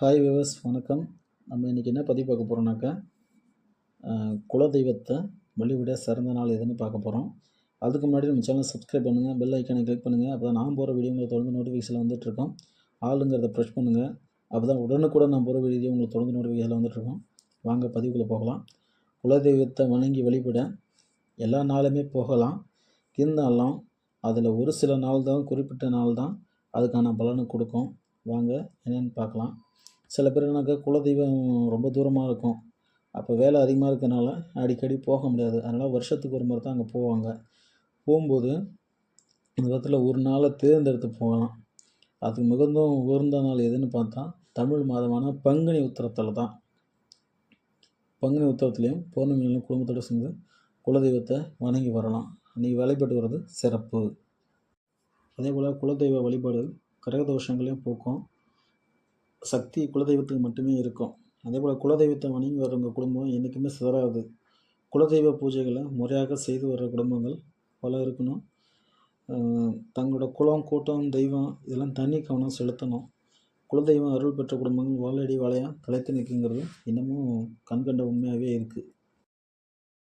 Hi viewers வணக்கம். நம்ம இன்றைக்கி என்ன பதிவு பார்க்க போகிறோம்னாக்கா குலதெய்வத்தை வழிவிட சிறந்த நாள் எதுன்னு பார்க்க போகிறோம் அதுக்கு முன்னாடி நம்ம சேனல் சப்ஸ்கிரைப் பண்ணுங்கள் பெல் ஐக்கானை கிளிக் பண்ணுங்கள் அப்போ தான் நான் போகிற வீடியோ தொடர்ந்து நோட்டிஃபிகேஷன் வந்துட்டுருக்கோம் ஆளுங்கிறத ப்ரெஷ் பண்ணுங்கள் அப்போ தான் உடனுக்குடன் நான் போகிற வீடியோ உங்களுக்கு தொடர்ந்து நோட்டிஃபிகேஷன் வந்துட்டுருக்கோம் வாங்க பதிவுக்குள்ளே போகலாம். குலதெய்வத்தை வணங்கி வழிபட எல்லா நாளுமே போகலாம். இருந்தாலும் அதில் ஒரு சில நாள் தான் குறிப்பிட்ட நாள் தான் அதுக்கான பலனை கொடுக்கும். வாங்க என்னென்னு பார்க்கலாம். சில பேர் குலதெய்வம் ரொம்ப தூரமாக இருக்கும். அப்போ வேலை அதிகமாக இருக்கனால அடிக்கடி போக முடியாது. அதனால் வருஷத்துக்கு ஒரு முறை தான் அங்கே போவாங்க. போகும்போது இந்த விதத்தில் ஒரு நாளை தேர்ந்தெடுத்து போகலாம். அதுக்கு மிகுந்தும் உயர்ந்த நாள் எதுன்னு பார்த்தா தமிழ் மாதமான பங்குனி உத்திரத்தில் தான். பங்குனி உத்திரத்துலேயும் பௌர்ணமியிலும் குடும்பத்தோடு சேர்ந்து குலதெய்வத்தை வணங்கி வரலாம். அன்றைக்கி வழிபட்டு வர்றது சிறப்பு. அதே போல் குலதெய்வ வழிபாடு கிரகதோஷங்களையும் போக்கும். சக்தி குலதெய்வத்துக்கு மட்டுமே இருக்கும். அதே போல் குலதெய்வத்தை வணங்கி வர்றவங்க குடும்பம் என்றைக்குமே சிதறாது. குலதெய்வ பூஜைகளை முறையாக செய்து வர்ற குடும்பங்கள் பல இருக்கணும். தங்களோட குலம் கூட்டம் தெய்வம் இதெல்லாம் தனி கவனம் செலுத்தணும். குலதெய்வம் அருள் பெற்ற குடும்பங்கள் வாழடி வாழையாக தலைத்து நிற்குங்கிறது இன்னமும் கண்கண்ட உண்மையாகவே இருக்குது